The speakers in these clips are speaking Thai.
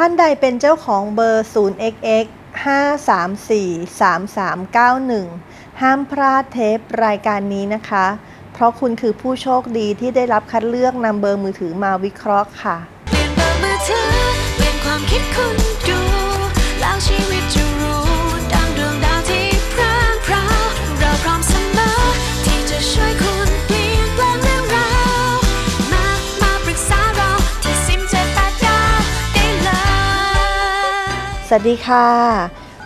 ท่านใดเป็นเจ้าของเบอร์ 0xx 534 3391 ห้ามพลาดเทปรายการนี้นะคะ เพราะคุณคือผู้โชคดีที่ได้รับคัดเลือกนำเบอร์มือถือมาวิเคราะห์ค่ะ เปลี่ยนเบอร์มือถือเปลี่ยนความคิดคุณ วัสดีค่ะ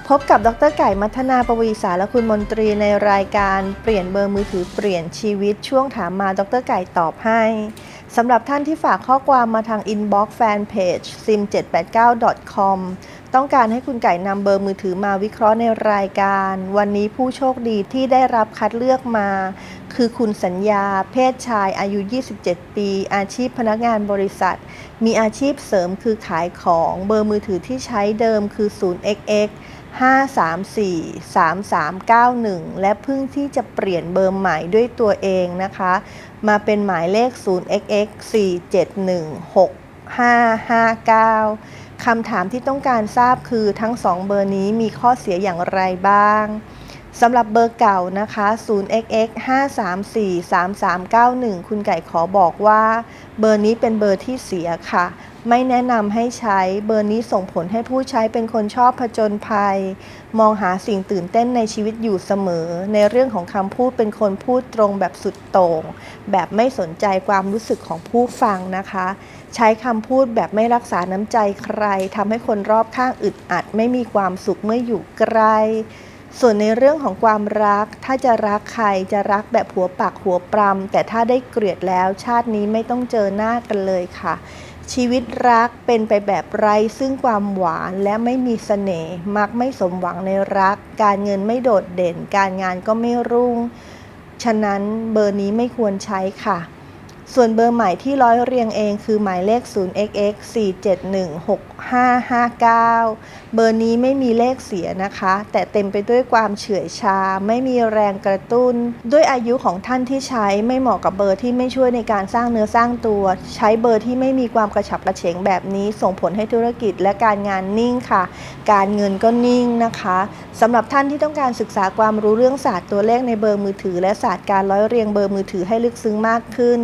พบกับดรไก่มัทนาปวีสารและคุณมนตรีในรายการเปลี่ยนเบอร์มือถือเปลี่ยนชีวิตช่วงถามมาดรไก่ตอบให้สำหรับท่านที่ฝากข้อความมาทางอินบ็อกซ์แฟนเพจ sim789.com ต้องการให้คุณไก่นำเบอร์มือถือมาวิเคราะห์ในรายการ วันนี้ผู้โชคดีที่ได้รับคัดเลือกมา คือคุณสัญญา เพศชายอายุ 27 ปี อาชีพพนักงานบริษัท มีอาชีพเสริมคือขายของเบอร์มือถือที่ใช้เดิมคือ 0xx 534 3391 และเพิ่งที่จะเปลี่ยนเบอร์ใหม่ด้วยตัวเองนะคะ มาเป็นหมายเลข 0xx 4716559 คำถามที่ต้องการทราบคือทั้ง 2 เบอร์นี้มีข้อเสียอย่างไรบ้าง สำหรับเบอร์เก่านะคะ 0xx 534 3391 คุณไก่ขอบอกว่าเบอร์นี้เป็นเบอร์ที่เสียค่ะ ไม่แนะนำให้ใช้ เบอร์นี้ส่งผลให้ผู้ใช้เป็นคนชอบผจญภัย มองหาสิ่งตื่นเต้นในชีวิตอยู่เสมอ ในเรื่องของคำพูดเป็นคนพูดตรงแบบสุดโต่ง แบบไม่สนใจความรู้สึกของผู้ฟังนะคะ ใช้คำพูดแบบไม่รักษาน้ำใจใครทำให้คนรอบข้างอึดอัด ไม่มีความสุขเมื่ออยู่ใกล้ ส่วนในเรื่องของความรัก ถ้าจะรักใครจะรักแบบหัวปากหัวปรำแต่ถ้าได้เกลียดแล้วชาตินี้ไม่ต้องเจอหน้ากันเลยค่ะ ชีวิตรักเป็นไปแบบไร้ซึ่งความหวานและไม่มีเสน่ห์มักไม่สมหวังในรัก การเงินไม่โดดเด่น การงานก็ไม่รุ่ง ฉะนั้นเบอร์นี้ไม่ควรใช้ค่ะ ส่วนเบอร์ใหม่ที่ร้อยเรียงเองคือหมายเลข 0xx 4716559 เบอร์นี้ไม่มีเลขเสียนะคะ แต่เต็มไปด้วยความเฉื่อยชา ไม่มีแรงกระตุ้น ด้วยอายุของท่านที่ใช้ไม่เหมาะกับเบอร์ที่ไม่ช่วยในการสร้างเนื้อสร้างตัว ใช้เบอร์ที่ไม่มีความกระฉับกระเฉงแบบนี้ ส่งผลให้ธุรกิจและการงานนิ่งค่ะ การเงินก็นิ่งนะคะสำหรับท่านที่ต้องการศึกษาความรู้เรื่องศาสตร์ตัวเลขในเบอร์มือถือ และศาสตร์การร้อยเรียงเบอร์มือถือให้ลึกซึ้งมากขึ้น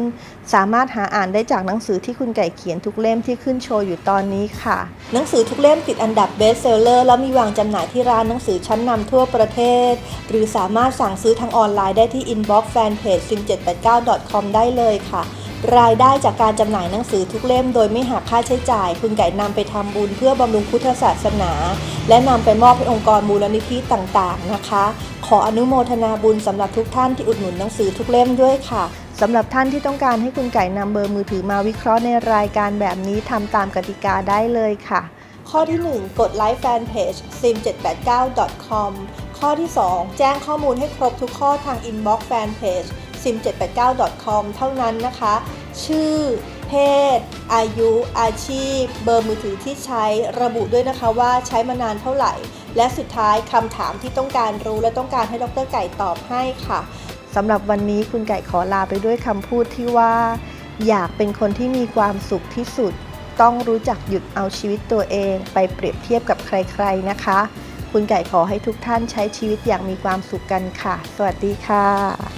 สามารถหาอ่านได้จากหนังสือที่คุณไก่เขียนทุกเล่มที่ขึ้นโชว์อยู่ตอนนี้ค่ะ หนังสือทุกเล่มติดอันดับเบสเซลเลอร์และมีวางจำหน่ายที่ร้านหนังสือชั้นนำทั่วประเทศ หรือสามารถสั่งซื้อทางออนไลน์ได้ที่ inbox fanpage sim789.com ได้เลยค่ะรายได้จากการจำหน่ายหนังสือทุกเล่มโดยไม่หักค่าใช้จ่าย คุณไก่นำไปทำบุญเพื่อบำรุงพุทธศาสนา และนำไปมอบให้องค์กรมูลนิธิต่างๆนะคะ ขออนุโมทนาบุญสำหรับทุกท่านที่อุดหนุนหนังสือทุกเล่มด้วยค่ะ สำหรับท่านที่ต้องการให้คุณไก่นำเบอร์มือถือมาวิเคราะห์ในรายการแบบนี้ทำตามกติกาได้เลยค่ะ ข้อที่ 1 กดไลค์แฟนเพจ sim789.com ข้อที่ 2 แจ้งข้อมูลให้ครบทุกข้อทาง inbox fanpage sim789.com เท่านั้นนะคะ ชื่อ เพศ อายุ อาชีพ เบอร์มือถือที่ใช้ระบุด้วยนะคะว่าใช้มานานเท่าไหร่ และสุดท้ายคำถามที่ต้องการรู้และต้องการให้ดรไก่ตอบให้ค่ะ สำหรับวันนี้คุณไก่ขอลาไปด้วยคำพูดที่ว่า อยากเป็นคนที่มีความสุขที่สุด ต้องรู้จักหยุดเอาชีวิตตัวเอง ไปเปรียบเทียบกับใครๆนะคะ คุณไก่ขอให้ทุกท่านใช้ชีวิตอย่างมีความสุขกันค่ะ สวัสดีค่ะ